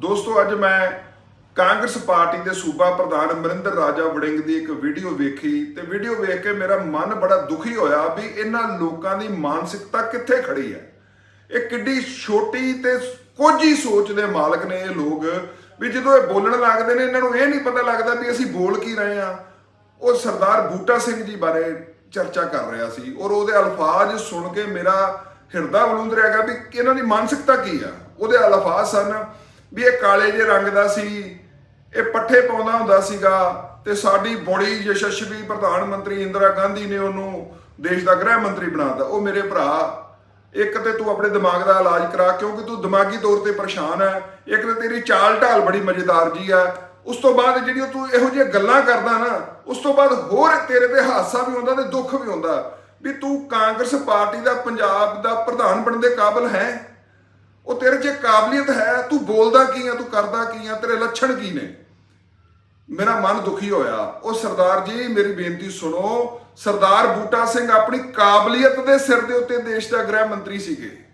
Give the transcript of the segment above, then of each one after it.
ਦੋਸਤੋ, ਅੱਜ ਮੈਂ ਕਾਂਗਰਸ ਪਾਰਟੀ ਦੇ ਸੂਬਾ ਪ੍ਰਧਾਨ ਅਮਰਿੰਦਰ ਰਾਜਾ ਵੜਿੰਗ ਦੀ ਇੱਕ ਵੀਡੀਓ ਵੇਖੀ ਤੇ ਵੀਡੀਓ ਵੇਖ ਕੇ ਮੇਰਾ ਮਨ ਬੜਾ ਦੁਖੀ ਹੋਇਆ ਵੀ ਇਹਨਾਂ ਲੋਕਾਂ ਦੀ ਮਾਨਸਿਕਤਾ ਕਿੱਥੇ ਖੜੀ ਹੈ। ਇਹ ਕਿੱਡੀ ਛੋਟੀ ਤੇ ਕੋਝੀ ਸੋਚ ਦੇ ਮਾਲਕ ਨੇ ਇਹ ਲੋਕ ਵੀ ਜਦੋਂ ਇਹ ਬੋਲਣ ਲੱਗਦੇ ਨੇ, ਇਹਨਾਂ ਨੂੰ ਇਹ ਨਹੀਂ ਪਤਾ ਲੱਗਦਾ ਵੀ ਅਸੀਂ ਬੋਲ ਕੀ ਰਹੇ ਆ ਉਹ ਸਰਦਾਰ ਬੂਟਾ ਸਿੰਘ ਜੀ ਬਾਰੇ ਚਰਚਾ ਕਰ ਰਿਹਾ ਸੀ ਔਰ ਉਹਦੇ ਅਲਫਾਜ਼ ਸੁਣ ਕੇ ਮੇਰਾ ਹਿਰਦਾ ਬਲੂੰਦ ਰਿਹਾ ਗਿਆ ਵੀ ਇਹਨਾਂ ਦੀ ਮਾਨਸਿਕਤਾ ਕੀ ਆ। ਉਹਦੇ ਅਲਫਾਜ਼ ਸਨ ਵੀ ਇਹ ਕਾਲੇ ਜੇ ਰੰਗ ਦਾ ਸੀ, ਇਹ ਪੱਠੇ ਪਾਉਂਦਾ ਹੁੰਦਾ ਸੀਗਾ ਤੇ ਸਾਡੀ ਬੜੀ ਯਸ਼ਸਵੀ ਪ੍ਰਧਾਨ ਮੰਤਰੀ ਇੰਦਰਾ ਗਾਂਧੀ ਨੇ ਉਹਨੂੰ ਦੇਸ਼ ਦਾ ਗ੍ਰਹਿ ਮੰਤਰੀ ਬਣਾਤਾ। ਉਹ ਮੇਰੇ ਭਰਾ, ਇੱਕ ਤੇ ਤੂੰ ਆਪਣੇ ਦਿਮਾਗ ਦਾ ਇਲਾਜ ਕਰਾ, ਕਿਉਂਕਿ ਤੂੰ ਦਿਮਾਗੀ ਤੌਰ ਤੇ ਪਰੇਸ਼ਾਨ ਹੈ। ਇੱਕ ਤੇ ਤੇਰੀ ਚਾਲ ਢਾਲ ਬੜੀ ਮਜ਼ੇਦਾਰ ਜੀ ਹੈ। ਉਸ ਤੋਂ ਬਾਅਦ ਜਿਹੜੀ ਤੂੰ ਇਹੋ ਜਿਹੀਆਂ ਗੱਲਾਂ ਕਰਦਾ ਨਾ, ਉਸ ਤੋਂ ਬਾਅਦ ਹੋਰ ਤੇਰੇ ਤੇ ਹਾਸਾ ਵੀ ਹੁੰਦਾ ਤੇ ਦੁੱਖ ਵੀ ਹੁੰਦਾ ਵੀ ਤੂੰ ਕਾਂਗਰਸ ਪਾਰਟੀ ਦਾ, ਪੰਜਾਬ ਦਾ ਪ੍ਰਧਾਨ ਬਣਨ ਦੇ ਕਾਬਿਲ ਹੈ? ਉਹ ਤੇਰੇ 'ਚ ਕਾਬਲੀਅਤ ਹੈ, ਤੂੰ ਬੋਲਦਾ ਕੀ ਆ, ਤੂੰ ਕਰਦਾ ਕੀ ਆ, ਤੇਰੇ ਲੱਛਣ ਕੀ ਨੇ? ਮੇਰਾ ਮਨ ਦੁਖੀ ਹੋਇਆ। ਉਹ ਸਰਦਾਰ ਜੀ, ਮੇਰੀ ਬੇਨਤੀ ਸੁਣੋ, ਸਰਦਾਰ ਬੂਟਾ ਸਿੰਘ ਆਪਣੀ ਕਾਬਲੀਅਤ ਦੇ ਸਿਰ ਦੇ ਉੱਤੇ ਦੇਸ਼ ਦਾ ਗ੍ਰਹਿ ਮੰਤਰੀ ਸੀਗੇ।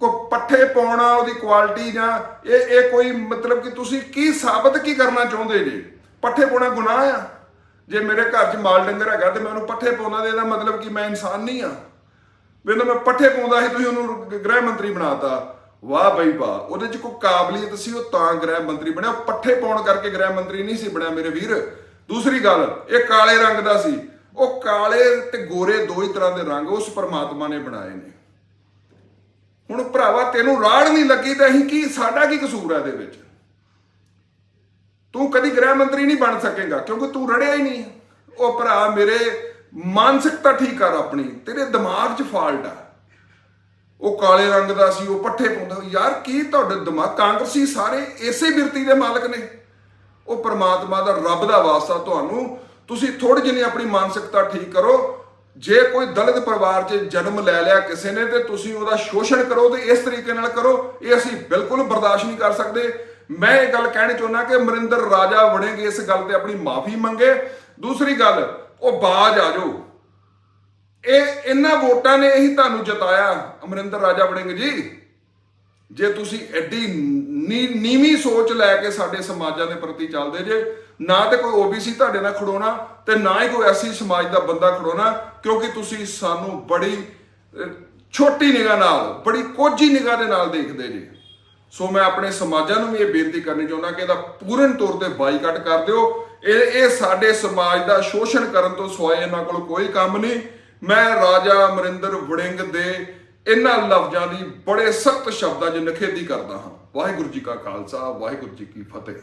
ਕੋ ਪੱਠੇ ਪਾਉਣਾ ਉਹਦੀ ਕੁਆਲਿਟੀ ਜਾਂ ਇਹ ਇਹ ਕੋਈ ਮਤਲਬ ਕਿ ਤੁਸੀਂ ਕੀ ਸਾਬਤ ਕੀ ਕਰਨਾ ਚਾਹੁੰਦੇ ਜੀ? ਪੱਠੇ ਪਾਉਣਾ ਗੁਨਾਹ ਆ? ਜੇ ਮੇਰੇ ਘਰ 'ਚ ਮਾਲ ਡੰਗਰ ਹੈਗਾ ਤੇ ਮੈਂ ਉਹਨੂੰ ਪੱਠੇ ਪਾਉਣਾ ਤੇ ਇਹਦਾ ਮਤਲਬ ਕਿ ਮੈਂ ਇਨਸਾਨ ਨਹੀਂ ਆ। ਮੈਨੂੰ ਮੈਂ ਪੱਠੇ ਪਾਉਂਦਾ ਸੀ, ਤੁਸੀਂ ਉਹਨੂੰ ਗ੍ਰਹਿ ਮੰਤਰੀ ਬਣਾਤਾ। ਵਾਹ ਬਈ ਵਾਹ, ਉਹਦੇ 'ਚ ਕੋਈ ਕਾਬਲੀਅਤ ਸੀ, ਉਹ ਤਾਂ ਗ੍ਰਹਿ ਮੰਤਰੀ ਬਣਿਆ। ਪੱਠੇ ਪਾਉਣ ਕਰਕੇ ਗ੍ਰਹਿ ਮੰਤਰੀ ਨਹੀਂ ਸੀ ਬਣਿਆ ਮੇਰੇ ਵੀਰ। ਦੂਸਰੀ ਗੱਲ, ਇਹ ਕਾਲੇ ਰੰਗ ਦਾ ਸੀ। ਉਹ ਕਾਲੇ ਤੇ ਗੋਰੇ ਦੋ ਹੀ ਤਰ੍ਹਾਂ ਦੇ ਰੰਗ ਉਸ ਪਰਮਾਤਮਾ ਨੇ ਬਣਾਏ ਨੇ। ਹੁਣ ਭਰਾਵਾ, ਤੈਨੂੰ ਰਾੜ ਨਹੀਂ ਲੱਗੀ ਤਾਂ ਅਸੀਂ ਕੀ, ਸਾਡਾ ਕੀ ਕਸੂਰ ਹੈ ਇਹਦੇ ਵਿੱਚ? ਤੂੰ ਕਦੀ ਗ੍ਰਹਿ ਮੰਤਰੀ ਨਹੀਂ ਬਣ ਸਕੇਗਾ, ਕਿਉਂਕਿ ਤੂੰ ਰੜਿਆ ਹੀ ਨਹੀਂ। ਉਹ ਭਰਾ ਮੇਰੇ ਮਾਨਸਿਕਤਾ ਠੀਕ ਕਰ ਆਪਣੀ, ਤੇਰੇ ਦਿਮਾਗ 'ਚ ਫਾਲਟ ਆ। ਉਹ ਕਾਲੇ ਰੰਗ ਦਾ ਸੀ, ਉਹ ਪੱਠੇ ਪਾਉਂਦਾ ਯਾਰ ਕੀ ਤੁਹਾਡੇ ਦਿਮਾਗ, ਕਾਂਗਰਸੀ ਸਾਰੇ ਇਸੇ ਬਿਰਤੀ ਦੇ ਮਾਲਕ ਨੇ। ਉਹ ਪ੍ਰਮਾਤਮਾ ਦਾ ਰੱਬ ਦਾ ਵਾਸਤਾ ਤੁਹਾਨੂੰ, ਤੁਸੀਂ ਥੋੜੀ ਜਿਹੀ ਆਪਣੀ ਮਾਨਸਿਕਤਾ ਠੀਕ ਕਰੋ। ਜੇ ਕੋਈ ਦਲਿਤ ਪਰਿਵਾਰ 'ਚ ਜਨਮ ਲੈ ਲਿਆ ਕਿਸੇ ਨੇ, ਤੇ ਤੁਸੀਂ ਉਹਦਾ ਸ਼ੋਸ਼ਣ ਕਰੋ ਤੇ ਇਸ ਤਰੀਕੇ ਨਾਲ ਕਰੋ। ਇਹ ਅਸੀਂ ਬਿਲਕੁਲ ਬਰਦਾਸ਼ਤ ਨਹੀਂ ਕਰ ਸਕਦੇ। ਮੈਂ ਇਹ ਗੱਲ ਕਹਿਣੀ ਚਾਹੁੰਦਾ ਕਿ ਅਮਰਿੰਦਰ ਰਾਜਾ ਵੜੇਗੇ, ਇਸ ਗੱਲ ਤੇ ਆਪਣੀ ਮਾਫੀ ਮੰਗੇ। ਦੂਸਰੀ ਗੱਲ ਉਹ ਬਾਜ ਆ ਜਾਓ। ਇਹ ਇਹਨਾਂ ਵੋਟਾਂ ਨੇ ਹੀ ਤੁਹਾਨੂੰ ਜਿਤਾਇਆ, ਅਮਰਿੰਦਰ ਰਾਜਾ ਵੜਿੰਗ ਜੀ। ਜੇ ਤੁਸੀਂ ਐਡੀ ਨੀ- ਨੀਵੀਂ ਸੋਚ ਲੈ ਕੇ ਸਾਡੇ ਸਮਾਜਾਂ ਦੇ ਪ੍ਰਤੀ ਚੱਲਦੇ ਜੇ, ਨਾ ਤੇ ਕੋਈ ਓਬੀਸੀ ਤੁਹਾਡੇ ਨਾਲ ਖੜੋਣਾ ਤੇ ਨਾ ਹੀ ਕੋਈ ਐਸੀ ਸਮਾਜ ਦਾ ਬੰਦਾ ਖੜੋਣਾ, ਕਿਉਂਕਿ ਤੁਸੀਂ ਸਾਨੂੰ ਬੜੀ ਛੋਟੀ ਨਿਗਾਹ ਨਾਲ, ਬੜੀ ਕੋਝੀ ਨਿਗਾਹ ਦੇ ਨਾਲ ਦੇਖਦੇ ਜੀ। ਸੋ ਮੈਂ ਆਪਣੇ ਸਮਾਜਾਂ ਨੂੰ ਵੀ ਇਹ ਬੇਨਤੀ ਕਰਨੀ ਚਾਹੁੰਦਾ ਕਿ ਇਹਦਾ ਪੂਰਨ ਤੌਰ ਤੇ ਬਾਈਕਾਟ ਕਰ ਦਿਓ। ਇਹ ਇਹ ਸਾਡੇ ਸਮਾਜ ਦਾ ਸ਼ੋਸ਼ਣ ਕਰਨ ਤੋਂ ਸਿਵਾਏ ਇਹਨਾਂ ਕੋਲ ਕੋਈ ਕੰਮ ਨਹੀਂ। ਮੈਂ ਰਾਜਾ ਅਮਰਿੰਦਰ ਵੜਿੰਗ ਦੇ ਇਹਨਾਂ ਲਫ਼ਜ਼ਾਂ ਦੀ ਬੜੇ ਸਖਤ ਸ਼ਬਦਾਂ 'ਚ ਨਿਖੇਧੀ ਕਰਦਾ ਹਾਂ। ਵਾਹਿਗੁਰੂ ਜੀ ਕਾ ਖਾਲਸਾ, ਵਾਹਿਗੁਰੂ ਜੀ ਕੀ ਫਤਿਹ।